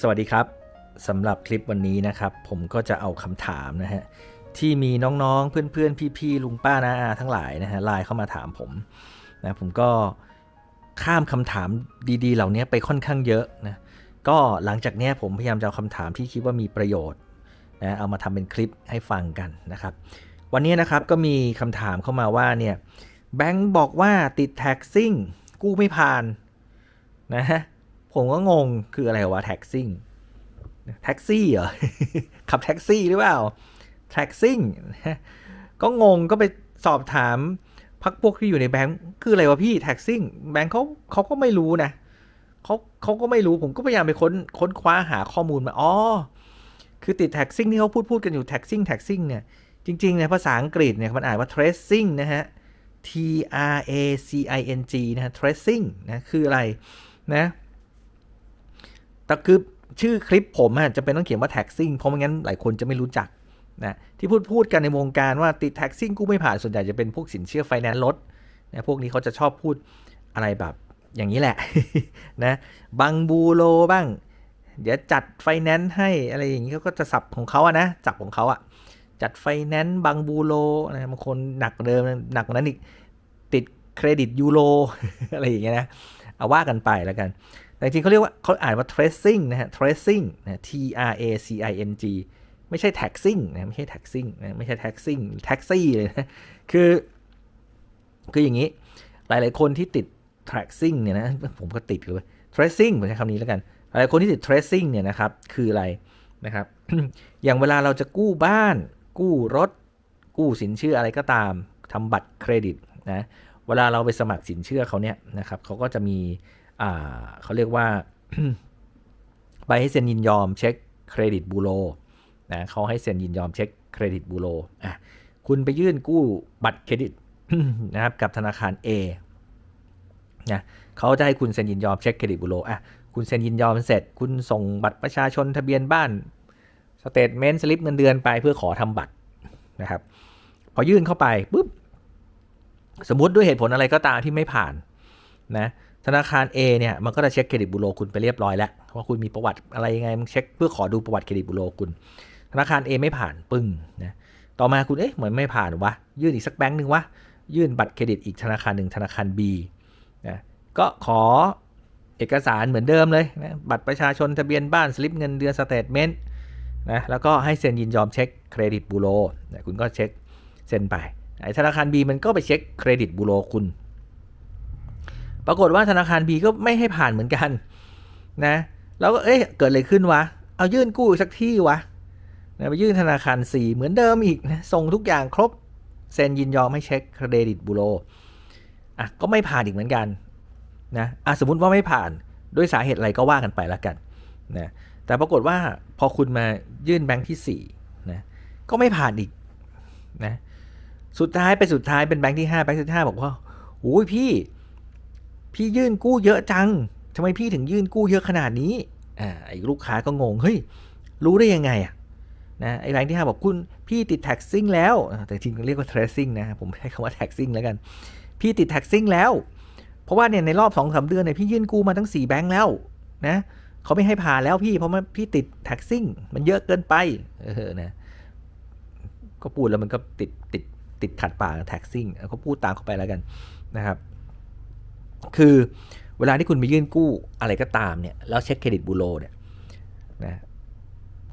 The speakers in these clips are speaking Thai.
สวัสดีครับสำหรับคลิปวันนี้นะครับ ผมก็จะเอาคำถามนะฮะที่มีน้องๆ เพื่อนๆ พี่ๆ ลุงป้านาอาทั้งหลายนะฮะไลน์เข้ามาถามผมนะผมก็ข้ามคำถามดี ๆ เหล่านี้ไปค่อนข้างเยอะนะก็หลังจากนี้ผมพยายามจะเอาคำถามที่คิดว่ามีประโยชน์นะเอามาทำเป็นคลิปให้ฟังกันนะครับ วันนี้นะครับก็มีคำถามเข้ามาว่าเนี่ยแบงค์บอกว่าติดแท็กซิ่งกู้ไม่ผ่านนะฮะ ผมก็งงคืออะไรวะแท็กซิ่งแท็กซี่เหรอ ขับแท็กซี่หรือเปล่าแท็กซิ่งก็งงก็ไปสอบถามพักพวกที่อยู่ในแบงค์คืออะไรวะพี่แท็กซิ่งแบงค์เขาเขาก็ไม่รู้นะเขาเขาก็ไม่รู้ผมก็พยายามไปค้นค้นคว้าหาข้อมูลมาอ๋อคือติดแท็กซิ่งที่เขาพูดพูดกันอยู่แท็กซิ่งแท็กซิ่งเนี่ยจริงๆในภาษาอังกฤษเนี่ยมันอ่านว่า tracing นะฮะ T R A C I N G นะฮะ tracing นะคืออะไรนะ แต่คือชื่อคลิปผมอะจะเป็นต้องเขียนว่า taxing เพราะไม่งั้นหลายคนจะไม่รู้จักนะที่พูดพูดกันในวงการว่าติด taxing กู้ไม่ผ่านส่วนใหญ่จะเป็นพวกสินเชื่อไฟแนนซ์รถนะพวกนี้เขาจะชอบพูดอะไรแบบอย่างนี้แหละนะบังบูโลบ้าง เดี๋ยวจัดไฟแนนซ์ให้อะไรอย่างนี้เขาก็จะสับของเขาอะนะจับของเขาอะจัดไฟแนนซ์บางบูโรนะบางคนหนักเดิมหนักกว่านั้นอีกติดเครดิตยูโรอะไรอย่างเงี้ยนะเอาว่ากันไปแล้วกัน แต่จริงเขาเรียกว่าเขาอ่านว่า tracing นะฮะ tracing นะ T R A C I N G ไม่ใช่ taxing นะไม่ใช่ taxing นะไม่ใช่ taxing taxi เลยนะคือคืออย่างนี้ หลาย ๆ คนที่ติด tracing เนี่ยนะผมก็ติดเลย tracing ผมใช้คำนี้แล้วกัน หลายคนที่ติด tracing เนี่ยนะครับ คืออะไรนะครับ อย่างเวลาเราจะกู้บ้าน กู้รถ กู้สินเชื่ออะไรก็ตามทำบัตรเครดิตนะเวลาเราไปสมัครสินเชื่อเขาเนี่ยนะครับเขาก็จะมี เขาเรียกว่าใบให้เซ็นยินยอมเช็คเครดิตบูโรนะเขาให้เซ็นยินยอมเช็คเครดิตบูโรอะคุณไปยื่นกู้บัตรเครดิตนะครับกับธนาคาร A นะเขาจะให้คุณเซ็นยินยอมเช็คเครดิตบูโรอะคุณเซ็นยินยอมเสร็จ คุณส่งบัตรประชาชนทะเบียนบ้านสเตทเมนต์สลิปเงินเดือนไปเพื่อขอทำบัตรนะครับ พอยื่นเข้าไปปุ๊บสมมติด้วยเหตุผลอะไรก็ตามที่ไม่ผ่านนะ ธนาคาร A เนี่ยมันก็จะเช็คเครดิตบูโรคุณไปเรียบร้อยแล้วว่าคุณมีประวัติอะไรยังไงมันเช็คเพื่อขอดูประวัติเครดิตบูโรคุณ ธนาคาร A ไม่ผ่านปึ้งนะต่อมาคุณเอ๊ะเหมือนไม่ผ่านวะยื่นอีกสักแบงค์หนึ่งวะยื่นบัตรเครดิตอีกธนาคารหนึ่งธนาคาร B นะก็ขอเอกสารเหมือนเดิมเลยนะบัตรประชาชนทะเบียนบ้านสลิปเงินเดือนสเตทเมนต์นะแล้วก็ให้เซ็นยินยอมเช็คเครดิตบูโรนะคุณก็เช็คเซ็นไปไอ้ธนาคาร B มันก็ไปเช็คเครดิตบูโรคุณ ปรากฏว่าธนาคาร B ก็ไม่ให้ผ่านเหมือนกันนะ แล้วก็เอ๊ะเกิดอะไรขึ้นวะ เอายื่นกู้สักที่วะนะไปยื่นธนาคาร C เหมือนเดิมอีกนะส่งทุกอย่างครบเซ็นยินยอมให้เช็คเครดิตบูโรอะก็ไม่ผ่านอีกเหมือนกันนะอะสมมติว่าไม่ผ่านด้วยสาเหตุอะไรก็ว่ากันไปล้วกันนะแต่ปรากฏว่าพอคุณมายื่นแบงค์ที่4นะก็ไม่ผ่านอีกนะสุดท้ายไปสุดท้ายเป็นแบงค์ที่5แบงค์ที่5บอกว่าโอ้ยพี่ พี่ยื่นกู้เยอะจังทำไมพี่ถึงยื่นกู้เยอะขนาดนี้อ่าไอ้ลูกค้าก็งงเฮ้ยรู้ได้ยังไงอะนะไอ้แบงค์ที่5บอกคุณพี่ติดแท็กซิ่งแล้วแต่จริงเรียกว่า tracing นะผมใช้คำว่า taxing แล้วกัน พี่ติดแท็กซิ่งแล้ว เพราะว่าเนี่ยในรอบ2อสเดือนเนี่ยพี่ยื่นกู้มาทั้ง 4 แบงค์แล้วนะเขาไม่ให้ผ่านแล้วพี่เพราะมันพี่ติดแท็กซิ่งมันเยอะเกินไปเออนะก็พูดแล้วมันก็ติดติดติดขัดปากแท็กซิ่งเขาพูดตามเข้าไปแล้วกันนะครับ คือเวลาที่คุณไปยื่นกู้อะไรก็ตามเนี่ยแล้วเช็คเครดิตบูโรเนี่ยนะ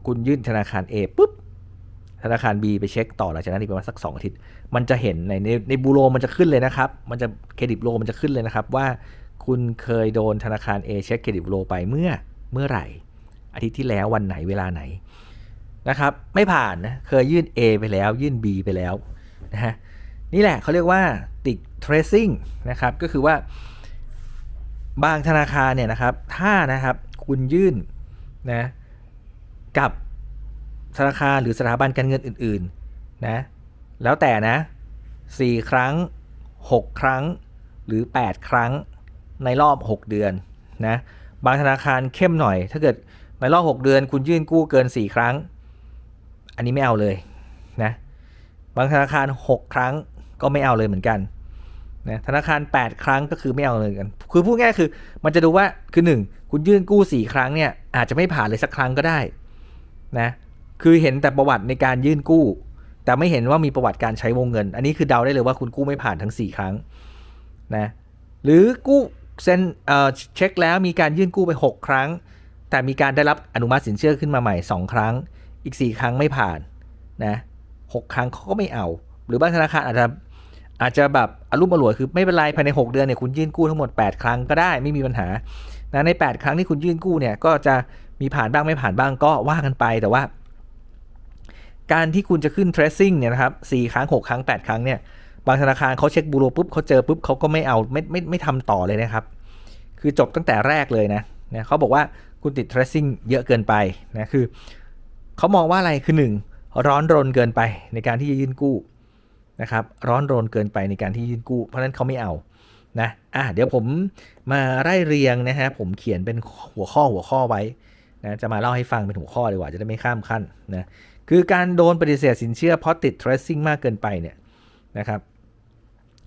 คุณยื่นธนาคาร A ปุ๊บธนาคาร B ไปเช็คต่อหลังจากนั้นอีกประมาณสักสองอาทิตย์ มันจะเห็นในในในบูโรมันจะขึ้นเลยนะครับ มันจะเครดิตบูโรมันจะขึ้นเลยนะครับว่าคุณเคยโดนธนาคาร A เช็คเครดิตบูโรไปเมื่อเมื่อไหร่ อาทิตย์ที่แล้ววันไหนเวลาไหนนะครับไม่ผ่านนะเคยยื่น A ไปแล้ว ยื่น B ไปแล้วนะฮะนี่แหละเขาเรียกว่าติด tracing นะครับก็คือว่า บางธนาคารเนี่ยนะครับถ้านะครับคุณยื่นนะกับธนาคารหรือสถาบันการเงินอื่นๆนะแล้วแต่นะ 4 ครั้ง 6 ครั้งหรือ 8 ครั้งในรอบ 6 เดือนนะบางธนาคารเข้มหน่อย ถ้าเกิดในรอบ 6 เดือน คุณยื่นกู้เกิน 4 ครั้ง อันนี้ไม่เอาเลยนะบางธนาคาร 6 ครั้งก็ไม่เอาเลยเหมือนกัน นะธนาคาร 8 ครั้งก็คือไม่เอาเลยกัน คือพูดง่ายคือ มันจะดูว่าคือ 1 คุณยื่นกู้ 4 ครั้งเนี่ยอาจจะไม่ผ่านเลยสักครั้งก็ได้นะคือเห็นแต่ประวัติในการยื่นกู้ แต่ไม่เห็นว่ามีประวัติการใช้วงเงิน อันนี้คือเดาได้เลยว่าคุณกู้ไม่ผ่านทั้ง 4 ครั้งนะหรือกู้เซ็นเอ่อเช็คแล้วมีการยื่นกู้ไป 6 ครั้ง แต่มีการได้รับอนุมัติสินเชื่อขึ้นมาใหม่ 2 ครั้ง อีก 4 ครั้งไม่ผ่านนะหกครั้งเขาก็ไม่เอา หรือบางธนาคารอาจจะ อาจจะแบบอารมณ์อร่วยคือไม่เป็นไรภายใน 6 เดือนเนี่ยคุณยื่นกู้ทั้งหมด 8 ครั้งก็ได้ไม่มีปัญหานะใน 8 ครั้งที่คุณยื่นกู้เนี่ยก็จะมีผ่านบ้างไม่ผ่านบ้างก็ว่ากันไปแต่ว่า การที่คุณจะขึ้น tracing เนี่ยนะครับ4ครั้ง 6 ครั้ง 8 ครั้งเนี่ยบางธนาคารเขาเช็คบูโรปุ๊บเขาเจอปุ๊บเขาก็ไม่เอาไม่ไม่ไม่ทำต่อเลยนะครับ คือจบตั้งแต่แรกเลยนะนะเขาบอกว่าคุณติด tracing เยอะเกินไปนะคือเขามองว่าอะไรคือหนึ่งร้อนรนเกินไปในการที่จะยื่นกู้ นะครับร้อนรนเกินไปในการที่ยื่นกู้ เพราะนั้นเขาไม่เอานะอะเดี๋ยวผมมาไล่เรียงนะฮะผมเขียนเป็นหัวข้อหัวข้อไว้นะจะมาเล่าให้ฟังเป็นหัวข้อดีกว่าจะได้ไม่ข้ามขั้นนะคือการโดนปฏิเสธสินเชื่อเพราะติด tracing มากเกินไปเนี่ยนะครับ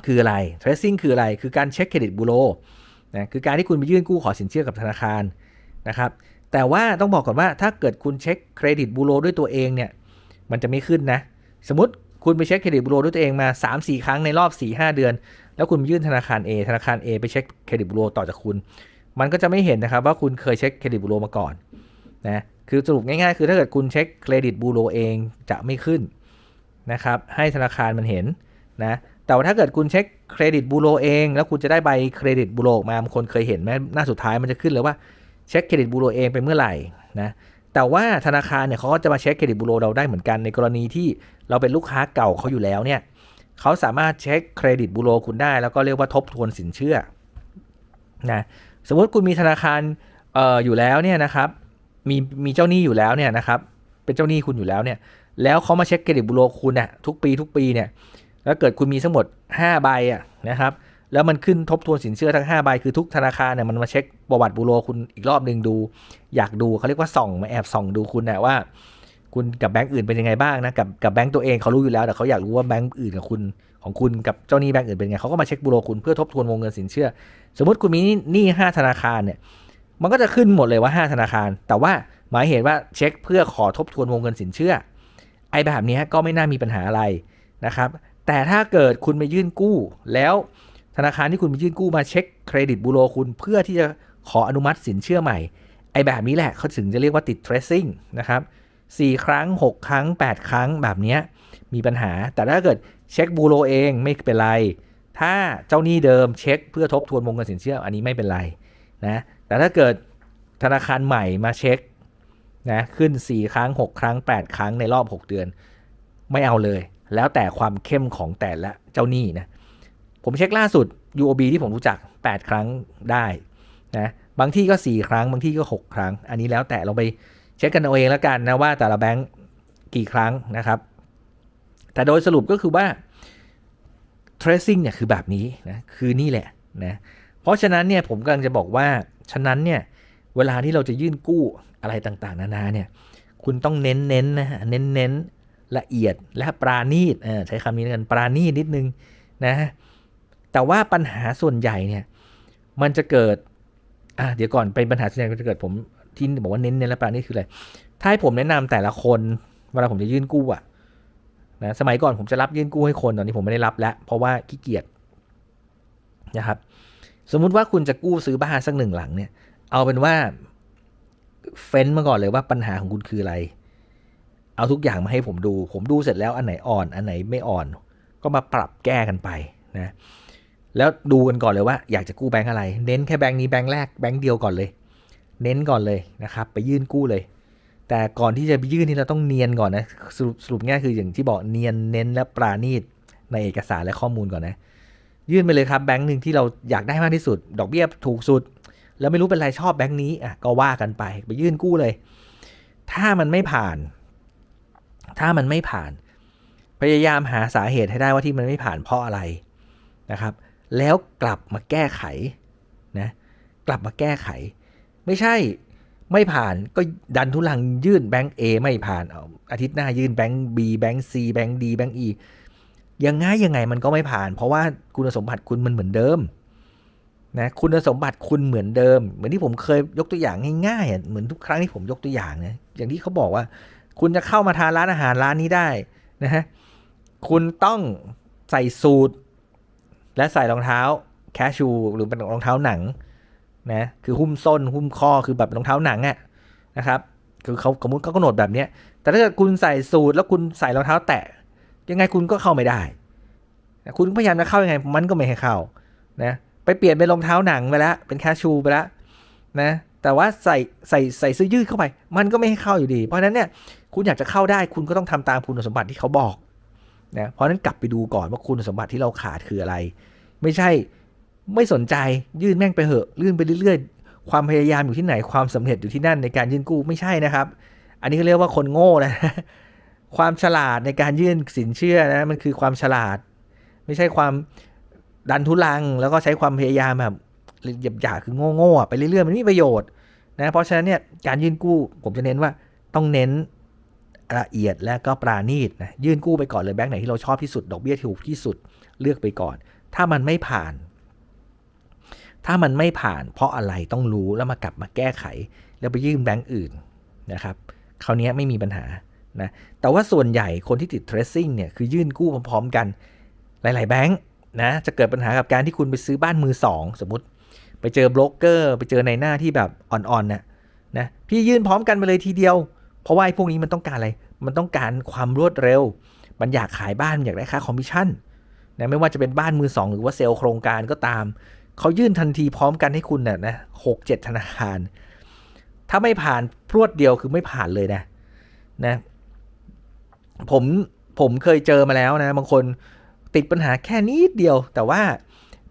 คืออะไร tracing คืออะไร คือการเช็คเครดิตบูโรนะคือการที่คุณไปยื่นกู้ขอสินเชื่อกับธนาคารนะครับแต่ว่าต้องบอกก่อนว่าถ้าเกิดคุณเช็คเครดิตบูโรด้วยตัวเองเนี่ยมันจะไม่ขึ้นนะ สมมติ คุณไปเช็คเครดิตบูโรด้วยตัวเองมา 3-4 ครั้งในรอบ 4-5 เดือน แล้วคุณยื่นธนาคาร A ธนาคาร A ไปเช็คเครดิตบูโรต่อจากคุณ มันก็จะไม่เห็นนะครับว่าคุณเคยเช็คเครดิตบูโรมาก่อนนะคือสรุปง่ายๆ คือถ้าเกิดคุณเช็คเครดิตบูโรเองจะไม่ขึ้นนะครับให้ธนาคารมันเห็นนะแต่ว่าถ้าเกิดคุณเช็คเครดิตบูโรเอง แล้วคุณจะได้ใบเครดิตบูโรมาบางคนเคยเห็นไหมหน้าสุดท้ายมันจะขึ้นเลยว่าเช็คเครดิตบูโรเองไปเมื่อไหร่นะ แต่ว่าธนาคารเนี่ยเขาก็จะมาเช็คเครดิตบูโรเราได้เหมือนกันในกรณีที่เราเป็นลูกค้าเก่าเขาอยู่แล้วเนี่ยเขาสามารถเช็คเครดิตบูโรคุณได้ แล้วก็เรียกว่าทบทวนสินเชื่อนะสมมติคุณมีธนาคารเอ่ออยู่แล้วเนี่ยนะครับมีมีเจ้าหนี้อยู่แล้วเนี่ยนะครับเป็นเจ้าหนี้คุณอยู่แล้วเนี่ยแล้วเขามาเช็คเครดิตบูโรคุณน่ะทุกปีทุกปีเนี่ยแล้วเกิดคุณมีทั้งหมด 5 ใบอะนะครับ แล้วมันขึ้นทบทวนสินเชื่อทั้ง5ใบคือทุกธนาคารเนี่ยมันมาเช็คประวัติบูโรคุณอีกรอบหนึ่งดู อยากดูเขาเรียกว่าส่องมาแอบส่องดูคุณนะว่า คุณกับแบงก์อื่นเป็นยังไงบ้างนะกับกับแบงก์ตัวเองเขารู้อยู่แล้วแต่เขาอยากรู้ว่าแบงก์อื่นกับคุณของคุณกับเจ้าหนี้แบงก์อื่นเป็นไงเขาก็มาเช็คบูโรคุณเพื่อทบทวนวงเงินสินเชื่อ สมมติคุณมีหนี้ห้าธนาคารเนี่ยมันก็จะขึ้นหมดเลยว่า 5 ธนาคาร แต่ว่าหมายเหตุว่าเช็คเพื่อขอทบทวนวงเงินสินเชื่อ ไอ้แบบนี้ก็ไม่น่ามีปัญหาอะไรนะครับ แต่ถ้าเกิดคุณไปยื่นกู้แล้ว ธนาคารที่คุณไปยื่นกู้มาเช็คเครดิตบูโรคุณเพื่อที่จะขออนุมัติสินเชื่อใหม่ ไอ้แบบนี้แหละเขาถึงจะเรียกว่าติด tracing นะครับ4ครั้ง 6 ครั้ง 8 ครั้งแบบนี้มีปัญหา แต่ถ้าเกิดเช็คบูโรเองไม่เป็นไร ถ้าเจ้าหนี้เดิมเช็คเพื่อทบทวนวงเงินสินเชื่ออันนี้ไม่เป็นไรนะแต่ถ้าเกิดธนาคารใหม่มาเช็คนะขึ้น 4 ครั้ง 6 ครั้ง 8 ครั้งในรอบ 6 เดือน ไม่เอาเลย แล้วแต่ความเข้มของแต่ละเจ้าหนี้นะ ผมเช็คล่าสุด UOB ที่ผมรู้จัก 8 ครั้งได้นะบางที่ก็ 4 ครั้ง บางที่ก็ 6 ครั้ง อันนี้แล้วแต่เราไปเช็คกันเอาเองแล้วกันนะว่าแต่ละแบงก์กี่ครั้งนะครับ แต่โดยสรุปก็คือว่า tracing เนี่ยคือแบบนี้นะคือนี่แหละนะเพราะฉะนั้นเนี่ยผมกำลังจะบอกว่าฉะนั้นเนี่ยเวลาที่เราจะยื่นกู้อะไรต่างๆ นานาเนี่ยคุณต้องเน้นๆนนะฮะเน้นๆละเอียดและปราณีตใช้คำนี้กันปราณีตนิดนึงนะ แต่ว่าปัญหาส่วนใหญ่เนี่ย มันจะเกิด อะเดี๋ยวก่อนเป็นปัญหาส่วนใหญ่มันจะเกิดผมที่บอกว่าเน้นๆและปราณีตคืออะไรถ้าให้ผมแนะนำแต่ละคนเวลาผมจะยื่นกู้อะนะสมัยก่อนผมจะรับยื่นกู้ให้คนตอนนี้ผมไม่ได้รับแล้ว เพราะว่าขี้เกียจนะครับ สมมุติว่าคุณจะกู้ซื้อบ้านสักหนึ่งหลังเนี่ย เอาเป็นว่าเฟ้นมาก่อนเลยว่าปัญหาของคุณคืออะไร เอาทุกอย่างมาให้ผมดู ผมดูเสร็จแล้วอันไหนอ่อน อันไหนไม่อ่อน ก็มาปรับแก้กันไปนะ แล้วดูกันก่อนเลยว่าอยากจะกู้แบงค์อะไร เน้นแค่แบงค์นี้แบงค์แรกแบงค์เดียวก่อนเลย เน้นก่อนเลยนะครับไปยื่นกู้เลย แต่ก่อนที่จะไปยื่นนี่เราต้องเนียนก่อนนะสรุปสรุปง่ายคืออย่างที่บอกเนียนเน้นและปราณีตในเอกสารและข้อมูลก่อนนะ ยื่นไปเลยครับแบงค์หนึ่งที่เราอยากได้มากที่สุด ดอกเบี้ยถูกสุด แล้วไม่รู้เป็นไรชอบแบงค์นี้อะก็ว่ากันไปไปยื่นกู้เลย ถ้ามันไม่ผ่าน ถ้ามันไม่ผ่าน พยายามหาสาเหตุให้ได้ว่าที่มันไม่ผ่านเพราะอะไรนะครับ แล้วกลับมาแก้ไขนะกลับมาแก้ไข ไม่ใช่ไม่ผ่านก็ดันทุลังยื่นแบงก์ A ไม่ผ่านเอาอาทิตย์หน้ายื่นแบงก์ B แบงก์ C แบงก์ D แบงก์ E ยังไงยังไงมันก็ไม่ผ่าน เพราะว่าคุณสมบัติคุณมันเหมือนเดิมนะคุณสมบัติคุณเหมือนเดิม เหมือนที่ผมเคยยกตัวอย่างง่ายๆเหมือนทุกครั้งที่ผมยกตัวอย่างนะอย่างที่เขาบอกว่า คุณจะเข้ามาทานร้านอาหารร้านนี้ได้นะฮะคุณต้องใส่สูท และใส่รองเท้าแคชชูหรือเป็นรองเท้าหนังนะคือหุ้มส้นหุ้มข้อคือแบบรองเท้าหนังอะนะครับคือเขาสมมติเขากำหนดแบบเนี้ยแต่ถ้าเกิดคุณใส่สูทแล้วคุณใส่รองเท้าแตะ ยังไงคุณก็เข้าไม่ได้ คุณพยายามจะเข้ายังไงมันก็ไม่ให้เข้านะไปเปลี่ยนเป็นรองเท้าหนังไปแล้วเป็นแคชชูไปแล้วนะแต่ว่าใส่ใส่ใส่เสื้อยืดเข้าไป มันก็ไม่ให้เข้าอยู่ดี เพราะฉะนั้นเนี่ยคุณอยากจะเข้าได้คุณก็ต้องทำตามคุณสมบัติที่เขาบอก นะเพราะนั้นกลับไปดูก่อนว่าคุณสมบัติที่เราขาดคืออะไร ไม่ใช่ไม่สนใจยื่นแม่งไปเหอะลื่นไปเรื่อยๆ ความพยายามอยู่ที่ไหนความสำเร็จอยู่ที่นั่นในการยื่นกู้ไม่ใช่นะครับ อันนี้เขาเรียกว่าคนโง่นะความฉลาดในการยื่นสินเชื่อนะมันคือความฉลาด ไม่ใช่ความดันทุลัง แล้วก็ใช้ความพยายามแบบหยาบหยาคือโง่ๆไปเรื่อยๆมันไม่มีประโยชน์นะเพราะฉะนั้นเนี่ยการยื่นกู้ผมจะเน้นว่าต้องเน้น ละเอียดและก็ปราณีตนะยื่นกู้ไปก่อนเลยแบงค์ไหนที่เราชอบที่สุด ดอกเบี้ยถูกที่สุดเลือกไปก่อน ถ้ามันไม่ผ่าน ถ้ามันไม่ผ่าน เพราะอะไรต้องรู้แล้วมากลับมาแก้ไข แล้วไปยื่นแบงค์อื่นนะครับคราวนี้ไม่มีปัญหานะแต่ว่าส่วนใหญ่คนที่ติด tracing เนี่ยคือยื่นกู้พร้อมๆกันหลาย ๆ แบงค์นะจะเกิดปัญหากับการที่คุณไปซื้อบ้านมือสองสมมติ ไปเจอโบรกเกอร์ ไปเจอในหน้าที่แบบอ่อนๆน่ะนะพี่ยื่นพร้อมกันไปเลยทีเดียว เพราะว่าไอ้พวกนี้มันต้องการอะไร มันต้องการความรวดเร็ว มันอยากขายบ้านอยากได้ค่าคอมมิชชั่นนะไม่ว่าจะเป็นบ้านมือสองหรือว่าเซลล์โครงการก็ตาม เขายื่นทันทีพร้อมกันให้คุณน่ะนะหกเจ็ดธนาคาร ถ้าไม่ผ่านพรวดเดียวคือไม่ผ่านเลยนะนะ ผมผมเคยเจอมาแล้วนะ บางคนติดปัญหาแค่นิดเดียว แต่ว่า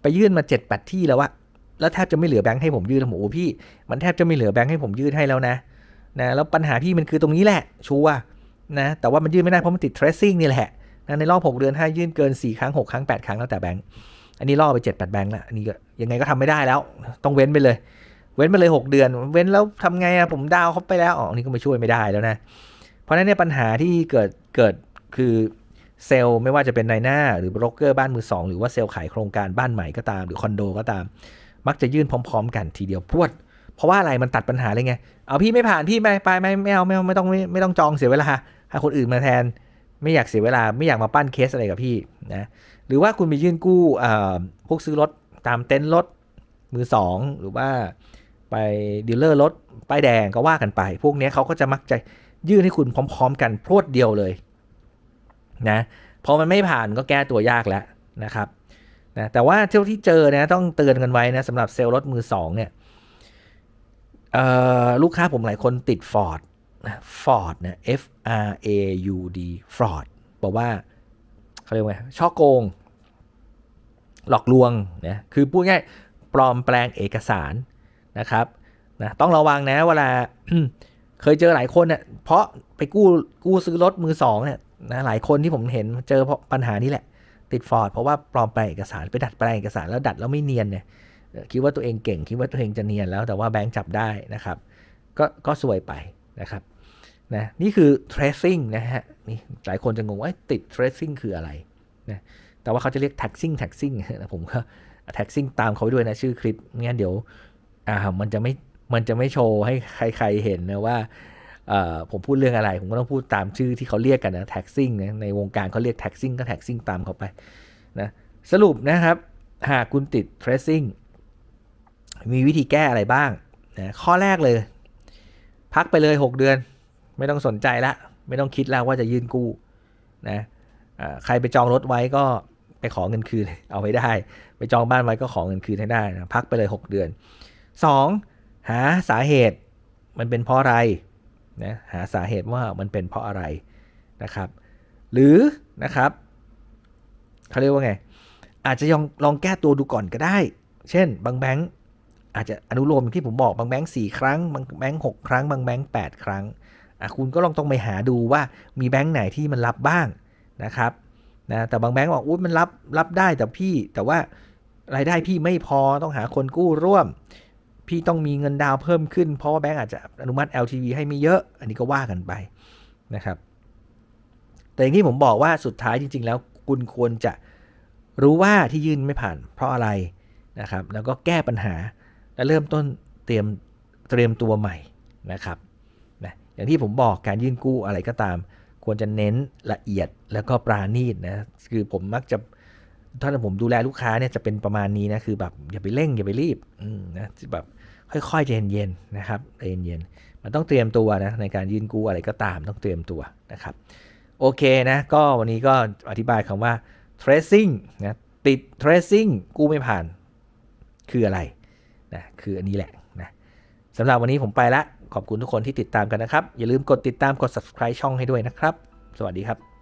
ไปยื่นมาเจ็ดแปดที่แล้วอะแล้วแทบจะไม่เหลือแบงค์ให้ผมยื่นผมโอ้พี่ มันแทบจะไม่เหลือแบงค์ให้ผมยื่นให้แล้วนะ นะแล้วปัญหาพี่มันคือตรงนี้แหละ ชัวนะแต่ว่ามันยื่นไม่ได้เพราะมันติด tracing นี่แหละนะในรอบ 6 เดือนถ้ายื่นเกิน 4 ครั้ง 6 ครั้ง 8 ครั้งแล้วแต่แบงค์อันนี้ล่อไป 7 8 แบงค์ละอันนี้ก็ยังไงก็ทำไม่ได้แล้ว ต้องเว้นไปเลย เว้นไปเลย 6 เดือน เว้นแล้วทำไงอะผมดาวเขาไปแล้วอ๋อนนี้ก็ไม่ช่วยไม่ได้แล้วนะ เพราะฉะนั้นเนี่ยปัญหาที่เกิดเกิดคือเซลล์ไม่ว่าจะเป็นนายหน้าหรือโบรกเกอร์บ้านมือสองหรือว่าเซลล์ขายโครงการบ้านใหม่ก็ตาม หรือคอนโดก็ตาม มักจะยื่นพร้อม ๆ กันทีเดียวพรวด เพราะว่าอะไรมันตัดปัญหาเลยไง เอาพี่ไม่ผ่านพี่ไม่ไปไม่ไม่เอาไม่เอาไม่ต้องไม่ไม่ต้องจองเสียเวลาให้คนอื่นมาแทน ไม่อยากเสียเวลาไม่อยากมาปั้นเคสอะไรกับพี่นะหรือว่าคุณไปยื่นกู้พวกซื้อรถตามเต็นท์รถมือสองหรือว่าไปดีลเลอร์รถป้ายแดงก็ว่ากันไป พวกนี้เขาก็จะมักจะยื่นให้คุณพร้อม ๆ กันพรวดเดียวเลยนะพอมันไม่ผ่านก็แก้ตัวยากแล้วนะครับนะแต่ว่าเที่ยวที่เจอนะต้องเตือนกันไว้นะสำหรับเซลล์รถมือสองเนี่ย ลูกค้าผมหลายคนติด Ford นะ Ford นะ F R A U D Fraud บอกว่าเขาเรียกว่าช่อโกง หลอกลวงนะคือพูดง่ายปลอมแปลงเอกสารนะครับนะต้องระวังนะเวลาเคยเจอหลายคนเนะ่ยเพราะไปกู้กู้ซื้อรถมือสองเนี่ยนะหลายคนที่ผมเห็นเจอเพราะปัญหานี้แหละ ติดฟอร์ดเพราะว่าปลอมแปลงเอกสารไปดัดแปลงเอกสารแล้วดัดแล้วไม่เนียนเนี่ย คิดว่าตัวเองเก่ง คิดว่าตัวเองจะเนียนแล้วแต่ว่าแบงค์จับได้นะครับ ก็ก็ซวยไปนะครับนะนี่คือ tracing นะฮะนี่หลายคนจะงงว่าติด tracing คืออะไรนะแต่ว่าเขาจะเรียก taxing taxing นะผมก็ taxing ตามเขาด้วยนะชื่อคลิปงั้นเดี๋ยวอ่ามันจะไม่มันจะไม่โชว์ให้ใคร ๆเห็นนะว่าผมพูดเรื่องอะไร ผมก็ต้องพูดตามชื่อที่เขาเรียกกันนะ taxing นะในวงการเขาเรียก taxing ก็ taxing ตามเขาไปนะสรุปนะครับ หากคุณติด tracing มีวิธีแก้อะไรบ้างนะข้อแรกเลย พักไปเลย 6 เดือน ไม่ต้องสนใจละ ไม่ต้องคิดแล้วว่าจะยื่นกู้นะใครไปจองรถไว้ก็ไปขอเงินคืนเอาไว้ได้ ไปจองบ้านไว้ก็ขอเงินคืนให้ได้นะพักไปเลย 6 เดือน 2. หาสาเหตุมันเป็นเพราะอะไรนะหาสาเหตุว่ามันเป็นเพราะอะไรนะครับ หรือนะครับเขาเรียกว่าไง อาจจะลองลองแก้ตัวดูก่อนก็ได้ เช่น บางแบงก์ อาจจะอนุโลมอย่างที่ผมบอกบางแบงก์สี่ครั้ง บางแบงก์หกครั้ง บางแบงก์แปดครั้งอะคุณก็ลองต้องไปหาดูว่ามีแบงก์ไหนที่มันรับบ้างนะครับนะแต่บางแบงก์บอกอุ้ยมันรับรับได้แต่พี่ แต่ว่ารายได้พี่ไม่พอต้องหาคนกู้ร่วม พี่ต้องมีเงินดาวน์เพิ่มขึ้น เพราะว่าแบงก์อาจจะอนุมัติ LTV ให้ไม่เยอะ อันนี้ก็ว่ากันไปนะครับ แต่อย่างที่ผมบอกว่าสุดท้ายจริง ๆ แล้วคุณควรจะรู้ว่าที่ยื่นไม่ผ่านเพราะอะไรนะครับ แล้วก็แก้ปัญหา และเริ่มต้นเตรียมเตรียมตัวใหม่นะครับนะอย่างที่ผมบอกการยื่นกู้อะไรก็ตาม ควรจะเน้นละเอียดแล้วก็ปราณีตนะคือผมมักจะถ้าผมดูแลลูกค้าเนี่ยจะเป็นประมาณนี้นะคือแบบอย่าไปเร่งอย่าไปรีบนะแบบค่อยๆใจเย็นๆนะครับใจเย็นๆมันต้องเตรียมตัวนะในการยื่นกู้อะไรก็ตามต้องเตรียมตัวนะครับโอเคนะก็วันนี้ก็อธิบายคำว่า tracing นะติด tracing กู้ไม่ผ่านคืออะไร นะคืออันนี้แหละนะสำหรับวันนี้ผมไปละ ขอบคุณทุกคนที่ติดตามกันนะครับ อย่าลืมกดติดตามกด subscribe ช่องให้ด้วยนะครับ สวัสดีครับ